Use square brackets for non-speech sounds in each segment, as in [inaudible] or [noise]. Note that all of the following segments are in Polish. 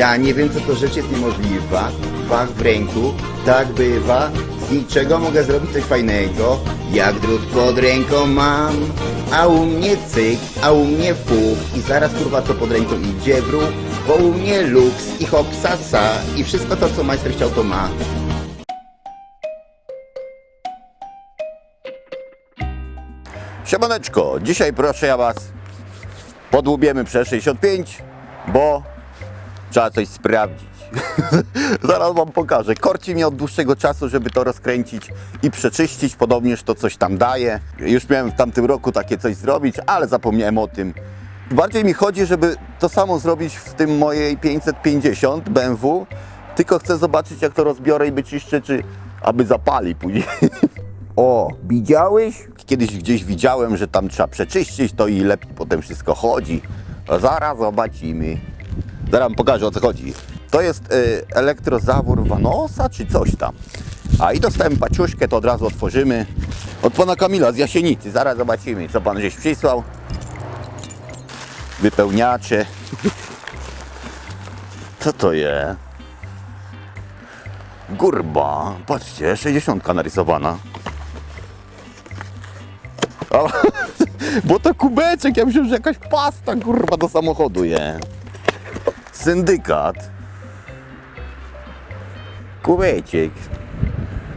Ja nie wiem, co to rzecz jest niemożliwa. Fach w ręku, tak bywa. Z niczego mogę zrobić coś fajnego. Jak drut pod ręką mam. A u mnie cyk, a u mnie fuk. I zaraz kurwa to pod ręką idzie w ruch. Bo u mnie luks i hopsasa. I wszystko to, co majster chciał, to ma. Siemaneczko, dzisiaj proszę ja was podłubiemy przez 65, bo trzeba coś sprawdzić. [laughs] Zaraz wam pokażę. Korci mnie od dłuższego czasu, żeby to rozkręcić i przeczyścić. Podobnież to coś tam daje. Już miałem w tamtym roku takie coś zrobić, ale zapomniałem o tym. Bardziej mi chodzi, żeby to samo zrobić w tym mojej 550 BMW, tylko chcę zobaczyć jak to rozbiorę i wyczyszczę, czy aby zapali później. [laughs] O, widziałeś? Kiedyś gdzieś widziałem, że tam trzeba przeczyścić to i lepiej potem wszystko chodzi. Zaraz zobaczymy. Zaraz pokażę o co chodzi. To jest y, elektrozawór Vanosa czy coś tam. A i dostałem paciuszkę, to od razu otworzymy. Od pana Kamila z Jasienicy. Zaraz zobaczymy, co pan żeś przysłał. Wypełniacze. [laughs] Co to jest? Gurba. Patrzcie, 60 narysowana. [laughs] Bo to kubeczek, ja myślałem, że jakaś pasta kurwa do samochodu je. Syndykat. Kubeczek.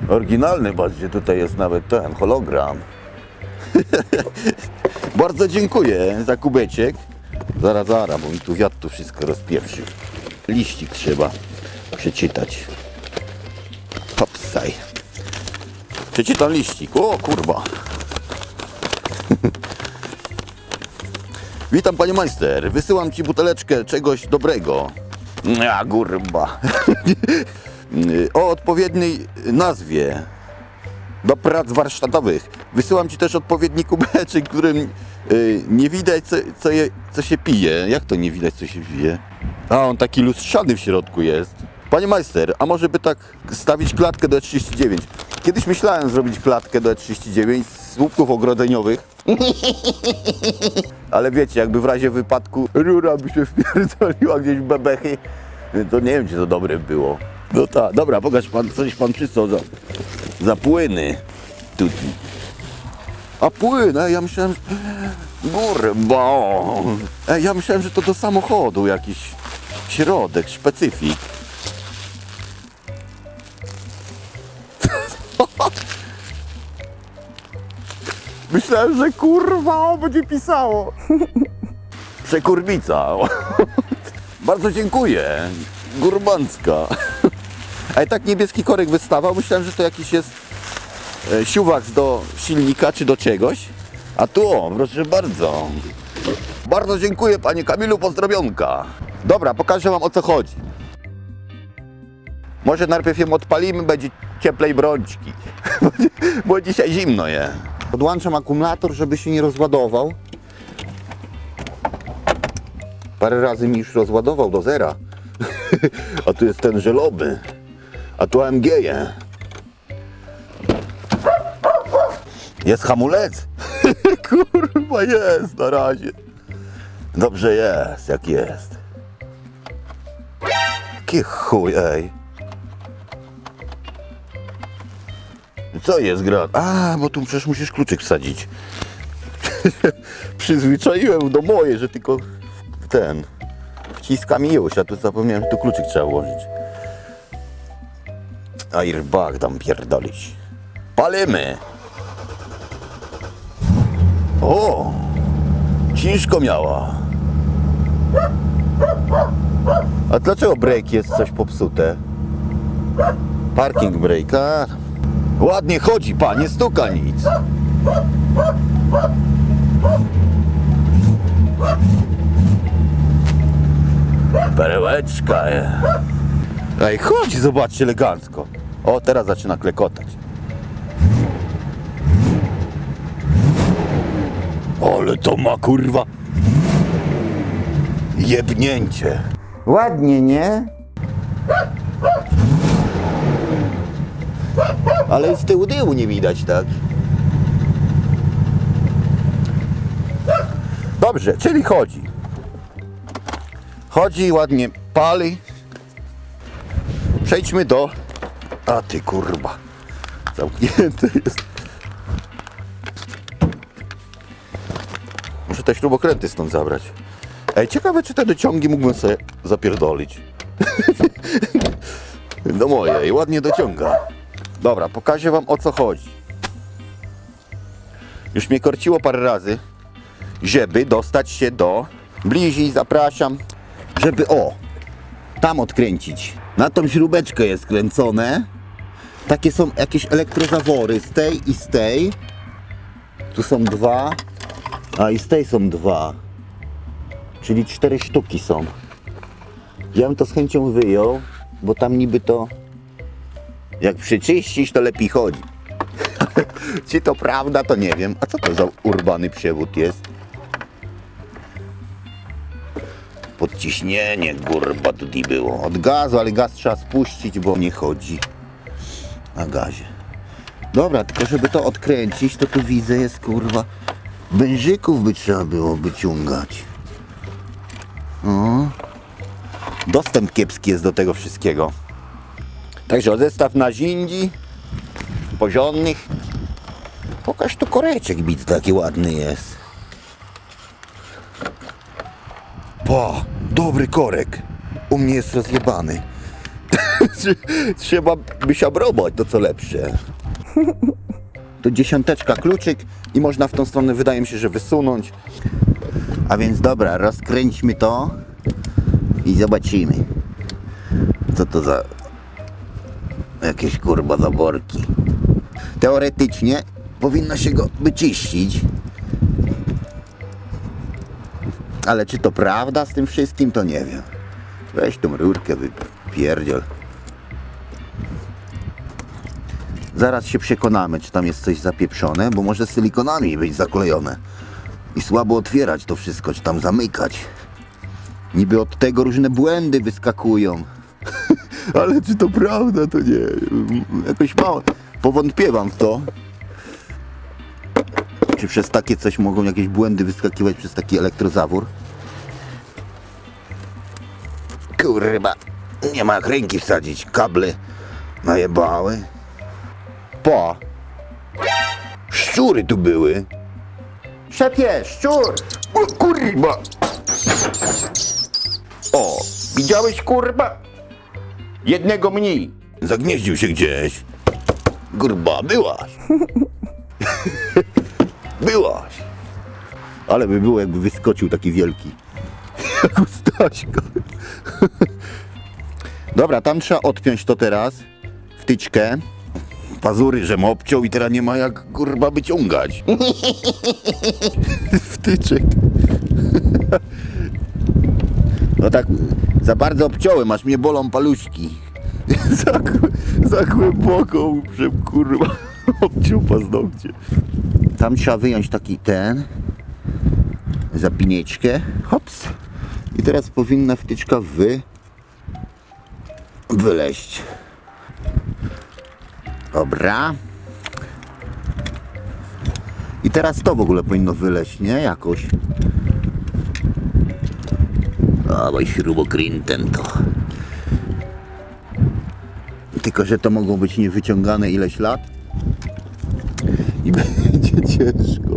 Oryginalny, patrzcie, tutaj jest nawet ten hologram. [laughs] Bardzo dziękuję za kubeczek. Zaraz, zaraz, bo mi tu wiatr tu wszystko rozpieprzył. Liścik trzeba przeczytać. Hopsaj. Przeczytam liścik. O kurwa. [laughs] Witam panie majster. Wysyłam ci buteleczkę czegoś dobrego. Ja gurba. [laughs] o odpowiedniej nazwie. Do prac warsztatowych. Wysyłam ci też odpowiedni kubeczek, którym y, nie widać co, co, je, co się pije. Jak to nie widać co się pije? A on taki lustrzany w środku jest. Panie majster, a może by tak stawić klatkę do E39? Kiedyś myślałem zrobić klatkę do E39 z słupków ogrodzeniowych. [laughs] Ale wiecie, jakby w razie wypadku rura by się wpierdoliła gdzieś w bebechy, to nie wiem, czy to dobre było. No tak, dobra, pokaż pan, coś pan przysłał za, za płyny. Tuti. A płyn, ej, ja myślałem. Gurba. Ej, ja myślałem, że to do samochodu jakiś środek, specyfik. Myślałem, że kurwa będzie pisało. [laughs] Przekurbica. [laughs] Bardzo dziękuję. Gurbancka. [laughs] A i tak niebieski korek wystawał. Myślałem, że to jakiś jest e, siuwak do silnika czy do czegoś. A tu, o, proszę bardzo. Bardzo dziękuję panie Kamilu, pozdrowionka. Dobra, pokażę wam o co chodzi. Może najpierw ją odpalimy, będzie cieplej brączki. Bo dzisiaj zimno je. Podłączam akumulator, żeby się nie rozładował. Parę razy mi już rozładował do zera. [laughs] A tu jest ten żeloby. A tu AMG je. Jest hamulec. [laughs] Kurwa jest na razie. Dobrze jest, jak jest. Jaki chuj, ej. Co jest gra? A, bo tu przecież musisz kluczyk wsadzić. [laughs] Przyzwyczaiłem do mojej, że tylko ten wciskam i już, a tu zapomniałem, że tu kluczyk trzeba włożyć. Airbag tam pierdolić. Palimy! O! Ciężko miała. A dlaczego break jest coś popsute? Parking break, a? Ładnie chodzi, panie, stuka nic. Perełeczka. je. Ej, chodź, zobaczcie elegancko. O, teraz zaczyna klekotać. Ale to ma kurwa jebnięcie. Ładnie, nie? Ale z tyłu tyłu nie widać, tak? Dobrze, czyli chodzi. Chodzi, ładnie pali. Przejdźmy do... A ty kurwa. Zamknięte jest. Muszę te śrubokręty stąd zabrać. Ej, ciekawe czy te dociągi mógłbym sobie zapierdolić. [laughs] Do mojej, ładnie dociąga. Dobra, pokażę wam o co chodzi. Już mnie korciło parę razy, żeby dostać się do bliżej, zapraszam, żeby o, tam odkręcić. Na tą śrubeczkę jest kręcone. Takie są jakieś elektrozawory z tej i z tej. Tu są dwa, a i z tej są dwa. Czyli cztery sztuki są. Ja bym to z chęcią wyjął, bo tam niby to jak przyczyścić, to lepiej chodzi. [laughs] Czy to prawda, to nie wiem. A co to za urbany przewód jest? Podciśnienie, kurwa, tutaj było. Od gazu, ale gaz trzeba spuścić, bo nie chodzi na gazie. Dobra, tylko żeby to odkręcić, to tu widzę jest, kurwa, wężyków by trzeba było wyciągać. O. Dostęp kiepski jest do tego wszystkiego. Także zestaw narzędzi porządnych. Pokaż tu koreczek bit taki ładny jest. Pa, dobry korek. U mnie jest rozjebany. [laughs] Trzeba by się to co lepsze. To dziesiąteczka kluczyk i można w tą stronę, wydaje mi się, że wysunąć. A więc dobra, rozkręćmy to i zobaczymy. Co to za jakieś kurwa zaborki. Teoretycznie powinno się go wyczyścić. Ale czy to prawda z tym wszystkim, to nie wiem. Weź tą rurkę, wypierdziel. Zaraz się przekonamy, czy tam jest coś zapieprzone, bo może silikonami być zaklejone. I słabo otwierać to wszystko, czy tam zamykać. Niby od tego różne błędy wyskakują. Ale czy to prawda, to nie. Jakoś mało. Powątpiewam w to. Czy przez takie coś mogą jakieś błędy wyskakiwać przez taki elektrozawór? Kurwa, nie ma jak ręki wsadzić. Kable najebały. Pa. Szczury tu były. Szefie, szczur! O kurwa! O, widziałeś kurwa? Jednego mniej. Zagnieździł się gdzieś. Kurwa, byłaś. [laughs] byłaś. Ale by było, jakby wyskoczył taki wielki. Jak u Staśka. Dobra, tam trzeba odpiąć to teraz. Wtyczkę. Pazury, żem obciął i teraz nie ma jak kurwa wyciągać. [laughs] Wtyczek. No tak, za bardzo obciąłem, aż mnie bolą paluszki. [laughs] za, za głęboko żem kurwa [laughs] obciął paznokcie. Tam trzeba wyjąć taki ten, zapinieczkę, hops. I teraz powinna wtyczka wy, wyleść. Dobra. I teraz to w ogóle powinno wyleść, nie? Jakoś. Dawaj śrubokrętem to. Tylko, że to mogą być niewyciągane ileś lat. I [laughs] będzie ciężko.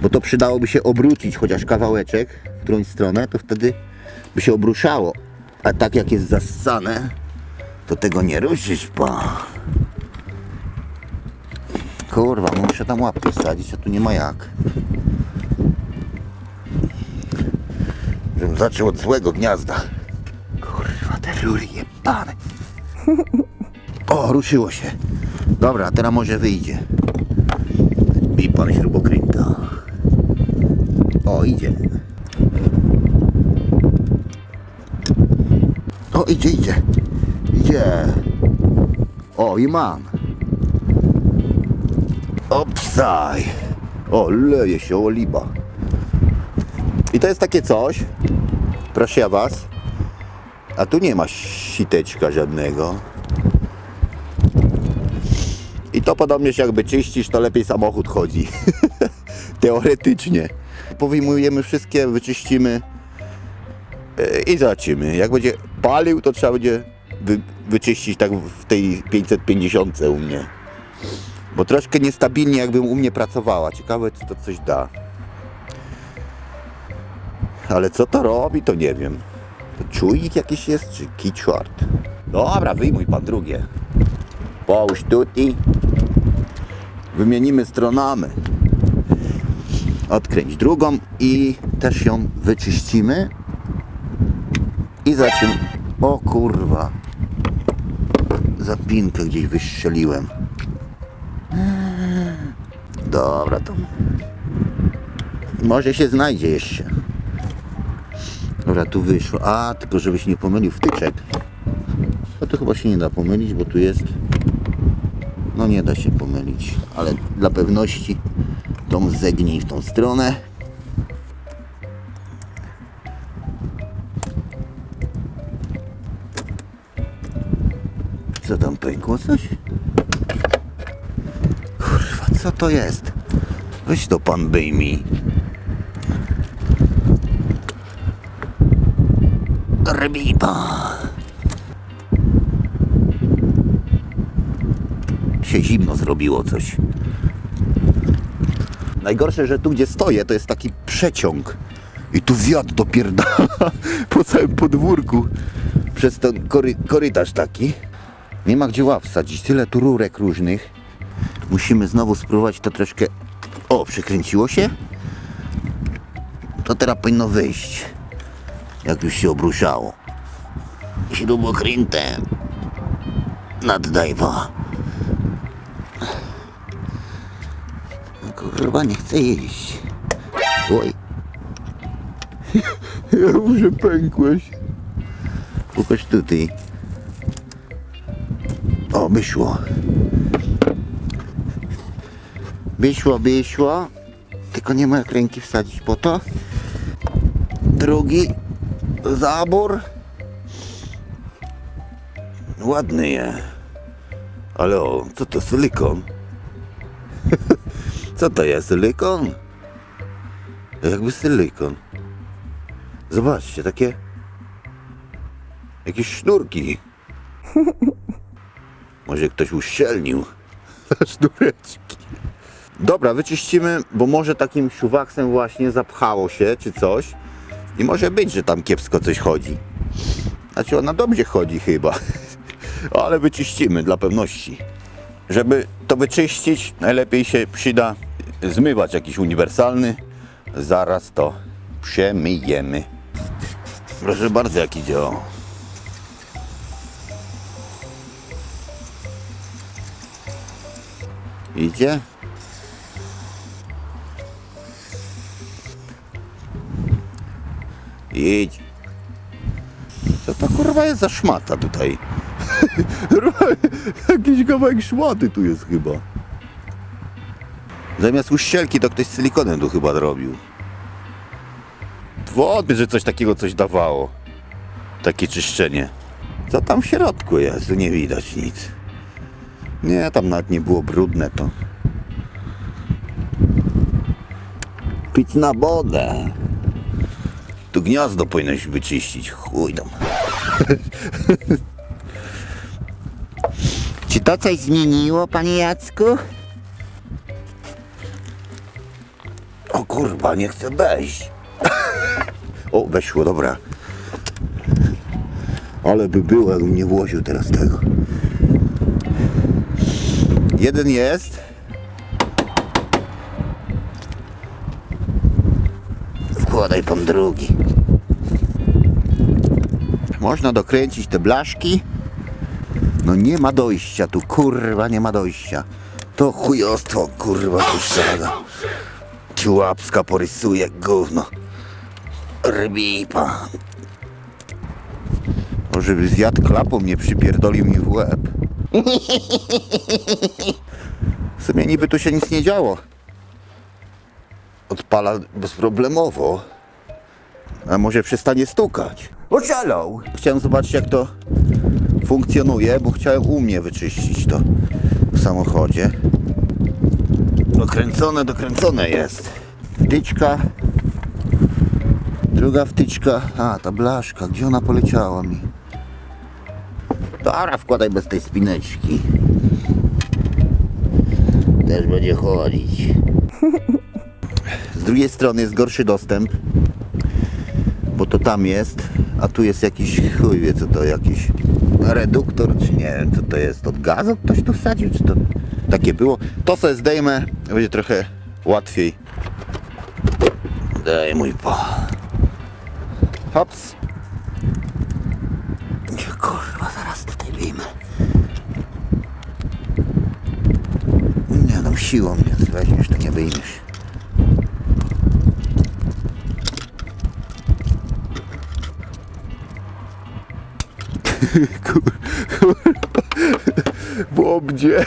Bo to przydałoby się obrócić chociaż kawałeczek w którąś stronę, to wtedy by się obruszało. A tak jak jest zassane, to tego nie ruszysz, pa. Kurwa, muszę tam łapkę wsadzić, a tu nie ma jak. Zaczął od złego gniazda. Kurwa, te rury jebane. O, ruszyło się. Dobra, teraz może wyjdzie. I pan śrubokręta. O, idzie. O, idzie, idzie. Idzie. O, i mam. Opsaj. O, leje się oliba. I to jest takie coś, proszę ja was, a tu nie ma siteczka żadnego. I to podobnie jakby czyścisz, to lepiej samochód chodzi. [laughs] Teoretycznie. Powyjmujemy wszystkie, wyczyścimy e, i zobaczymy. Jak będzie palił, to trzeba będzie wy, wyczyścić tak w tej 550 u mnie. Bo troszkę niestabilnie jakbym u mnie pracowała. Ciekawe czy to coś da. Ale co to robi, to nie wiem. To czujnik jakiś jest, czy short? Dobra, wyjmuj pan drugie. Połóż tutaj. Wymienimy stronami. Odkręć drugą i też ją wyczyścimy. I zaczynamy. O kurwa. Zapinkę gdzieś wystrzeliłem. Dobra, to. Może się znajdzie jeszcze. Dobra, tu wyszło. A, tylko żebyś nie pomylił wtyczek. No to chyba się nie da pomylić, bo tu jest. No nie da się pomylić, ale dla pewności tą zegnij w tą stronę. Co tam pękło coś? Kurwa, co to jest? Weź to pan wyjmij. Rybiba. Się zimno zrobiło coś. Najgorsze, że tu gdzie stoję, to jest taki przeciąg. I tu wiatr dopierdala [laughs] po całym podwórku. Przez ten kory, korytarz taki. Nie ma gdzie ław wsadzić. Tyle tu rurek różnych. Musimy znowu spróbować to troszkę... O, przykręciło się? To teraz powinno wyjść. Jak już się obruszało. Śrubokrętem. Naddajwa. Kurwa, nie chcę iść. Oj. [laughs] Ja że pękłeś. Pokaż tutaj. O, wyszło. Wyszło, wyszło. Tylko nie ma jak ręki wsadzić po to. Drugi zabór. Ładny je. Ale o, co to silikon? [laughs] Co to jest? Silikon? Jakby silikon. Zobaczcie, takie jakieś sznurki. [laughs] Może ktoś uszczelnił [laughs] sznureczki. Dobra, wyczyścimy, bo może takim siuwaksem właśnie zapchało się czy coś. I może być, że tam kiepsko coś chodzi. Znaczy ona dobrze chodzi chyba. [laughs] Ale wyczyścimy dla pewności. Żeby to wyczyścić, najlepiej się przyda zmywacz jakiś uniwersalny. Zaraz to przemyjemy. Proszę bardzo, jak idzie. O. Idzie? Idź. Co to kurwa jest za szmata tutaj? [laughs] Jakiś kawałek szmaty tu jest chyba. Zamiast uścielki to ktoś z silikonem tu chyba robił. Wątpię, że coś takiego coś dawało. Takie czyszczenie. Co tam w środku jest? Nie widać nic. Nie, tam nawet nie było brudne to. Pić na wodę. Tu gniazdo powinieneś wyczyścić. Chuj tam. [laughs] Czy to coś zmieniło, panie Jacku? O kurwa, nie chcę wejść. O, weszło, dobra. Ale by było, jakbym nie włożył teraz tego. Jeden jest. Wkładaj pan drugi. Można dokręcić te blaszki. No nie ma dojścia tu, kurwa, nie ma dojścia. To chujostwo, kurwa, strzela. Ci łapska porysuje gówno. Rybipa. O, żeby zjadł klapą, nie przypierdolił mi w łeb. W sumie niby tu się nic nie działo. Odpala bezproblemowo. A może przestanie stukać? Oszalał! Chciałem zobaczyć jak to funkcjonuje, bo chciałem u mnie wyczyścić to w samochodzie. Dokręcone, dokręcone jest. Wtyczka. Druga wtyczka. A, ta blaszka. Gdzie ona poleciała mi? Dobra, wkładaj bez tej spineczki. Też będzie chodzić. [laughs] Z drugiej strony jest gorszy dostęp, bo to tam jest, a tu jest jakiś, chuj wie co to, jakiś reduktor, czy nie wiem co to jest, od gazu ktoś tu wsadził, czy to takie było. To sobie zdejmę, będzie trochę łatwiej. Daj mój po. Hops. Nie, Kurwa, zaraz tutaj wyjmę. Nie no, siłą mnie weźmiesz, to nie wyjmiesz. [laughs] Bo obdzie...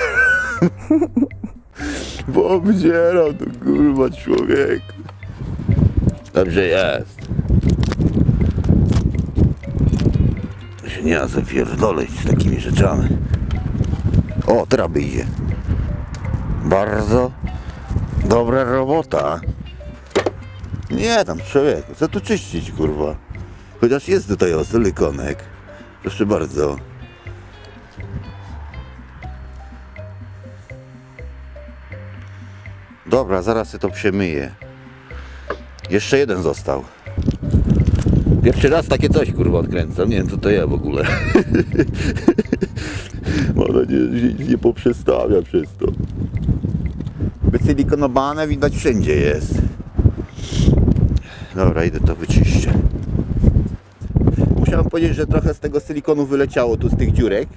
Bo obdzierał to kurwa człowiek. Dobrze jest. To się nie da zapierdoleć z takimi rzeczami. O, teraz wyjdzie. Bardzo dobra robota. Nie tam człowieku, co tu czyścić kurwa? Chociaż jest tutaj o silikonek. Proszę bardzo. Dobra, zaraz się to przemyję. Jeszcze jeden został. Pierwszy raz takie coś kurwa odkręcam. Nie wiem co to ja w ogóle. [laughs] Mam nadzieję, że nic nie poprzestawia przez to. Wysilikonowane widać wszędzie jest. Dobra, idę to wyczyszczę. Musiałem powiedzieć, że trochę z tego silikonu wyleciało tu z tych dziurek.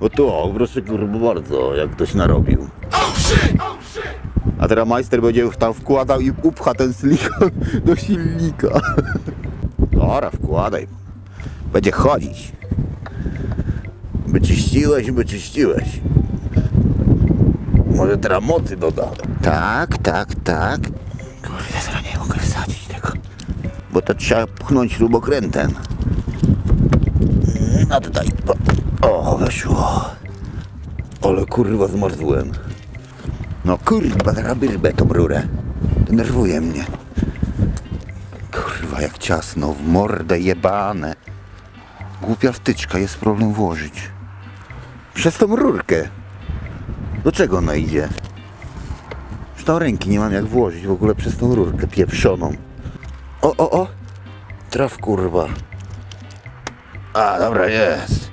O tu, o, proszę kurwa bardzo, jak ktoś narobił. A teraz majster będzie tam wkładał i upcha ten silikon [laughs] do silnika. Dobra, wkładaj. Będzie chodzić. Wyczyściłeś, wyczyściłeś. Może teraz mocy doda. Tak, tak, tak. Kurde, teraz nie mogę wsadzić tego. Bo to trzeba pchnąć śrubokrętem. No tutaj. O, weszło. Ale kurwa zmarzłem. No kurwa, teraz byrbę tą rurę. Denerwuje mnie. Kurwa, jak ciasno, w mordę jebane. Głupia wtyczka, jest problem włożyć. Przez tą rurkę. Do czego ona idzie? Już ręki nie mam jak włożyć w ogóle przez tą rurkę pieprzoną. O, o, o! Traf kurwa. A, dobra, jest.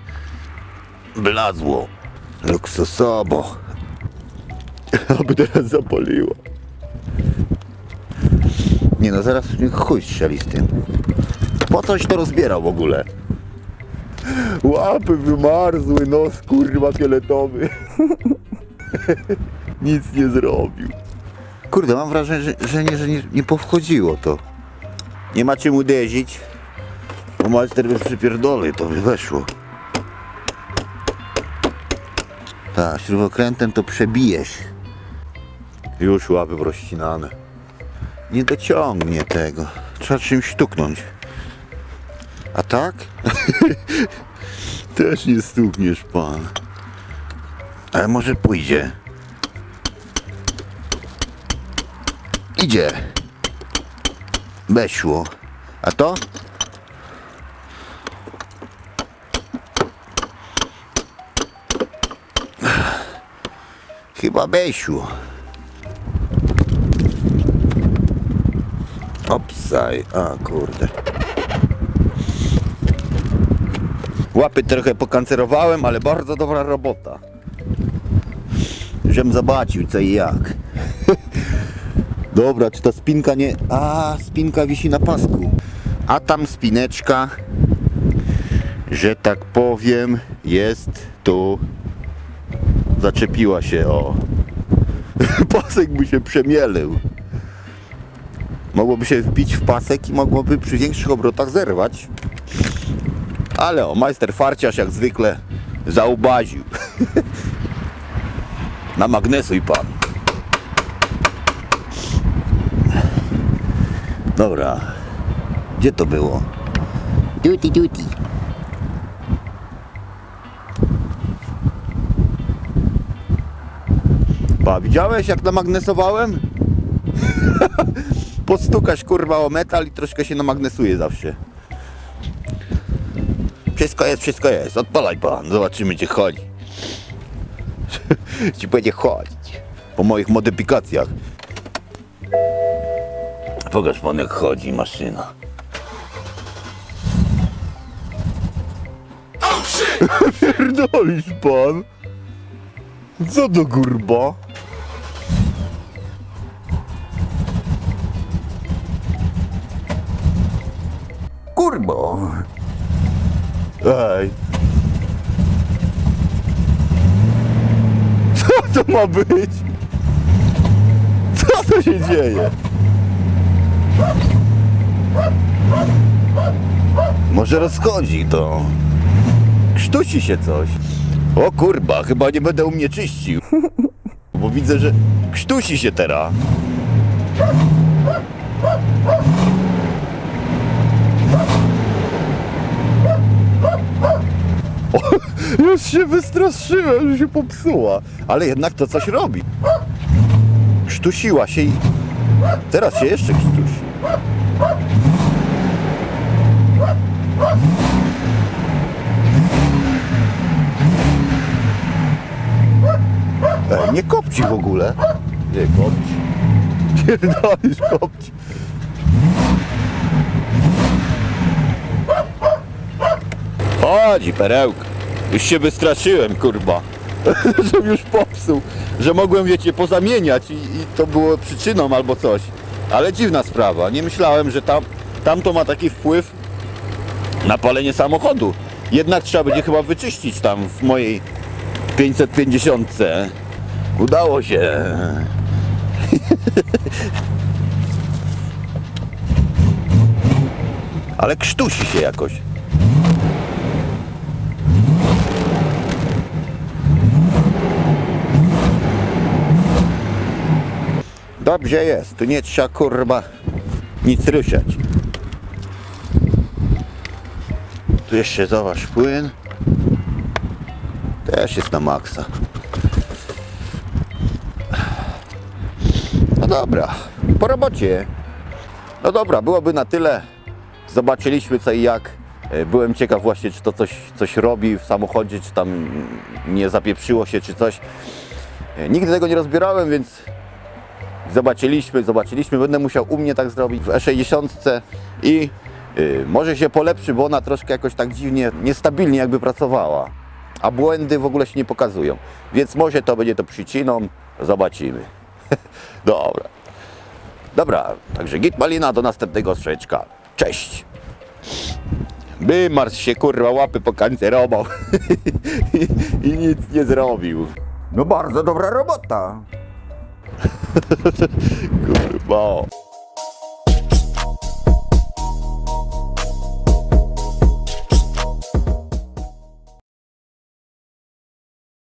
Blazło. Luksusowo. Aby teraz zapaliło. Nie no, zaraz mnie chuj strzeli z tym. Po coś to rozbierał w ogóle? Łapy wymarzły, nos kurwa fioletowy. [laughs] Nic nie zrobił. Kurde, mam wrażenie, że, że, nie, że nie, nie powchodziło to. Nie ma czym uderzyć. Majster by przypierdolę, to by weszło. Tak, śrubokrętem to przebijesz. Już łapy rozcinane. Nie dociągnie tego. Trzeba czymś stuknąć. A tak? [laughs] Też nie stukniesz pan. Ale może pójdzie. Idzie. Weszło. A to? Chyba weszło. Opsaj. A kurde. Łapy trochę pokancerowałem, ale bardzo dobra robota. Żem zobaczył co i jak. [laughs] Dobra, czy ta spinka nie... A, spinka wisi na pasku. A tam spineczka, że tak powiem, jest tu. Zaczepiła się, o. [laughs] Pasek by się przemielił. Mogłoby się wbić w pasek i mogłoby przy większych obrotach zerwać. Ale o, majster farciarz jak zwykle zaubaził. [laughs] Na magnesuj pan. Dobra. Gdzie to było? Duty, duty. Widziałeś jak namagnesowałem? [laughs] Podstukasz kurwa o metal i troszkę się namagnesuje zawsze. Wszystko jest, wszystko jest. Odpalaj pan, zobaczymy gdzie chodzi. [laughs] Ci będzie chodzić. Po moich modyfikacjach. Pokaż pan jak chodzi maszyna. [laughs] Pierdolisz pan? Co do gurba? Kurbo. Ej. [laughs] Co to ma być? Co to się dzieje? Może rozchodzi to. Krztusi się coś. O kurba, chyba nie będę u mnie czyścił. [laughs] Bo widzę, że krztusi się teraz. O, [laughs] już się wystraszyłem, że się popsuła. Ale jednak to coś robi. Krztusiła się i teraz się jeszcze krztusi. Ej, nie kopci w ogóle. Nie kopci. [laughs] Pierdolisz kopci. Chodzi, perełka. Już się wystraszyłem, kurwa. [laughs] że już popsuł. Że mogłem, wiecie, pozamieniać i, i to było przyczyną albo coś. Ale dziwna sprawa. Nie myślałem, że tam, to ma taki wpływ na palenie samochodu. Jednak trzeba będzie chyba wyczyścić tam w mojej 550. Udało się. [laughs] Ale krztusi się jakoś. Dobrze jest, tu nie trzeba kurwa nic ruszać. Tu jeszcze zobacz płyn. Też jest na maksa. No dobra, po robocie. No dobra, byłoby na tyle. Zobaczyliśmy co i jak. E, Byłem ciekaw właśnie, czy to coś, coś robi w samochodzie, czy tam nie zapieprzyło się, czy coś. E, Nigdy tego nie rozbierałem, więc zobaczyliśmy, zobaczyliśmy. Będę musiał u mnie tak zrobić w E60 i y, może się polepszy, bo ona troszkę jakoś tak dziwnie, niestabilnie jakby pracowała. A błędy w ogóle się nie pokazują. Więc może to będzie to przyczyną. Zobaczymy. [laughs] Dobra. Dobra, także git malina do następnego strzeczka. Cześć. By Mars się kurwa łapy pokancerował [laughs] i nic nie zrobił. No bardzo dobra robota. [laughs] Kurwa.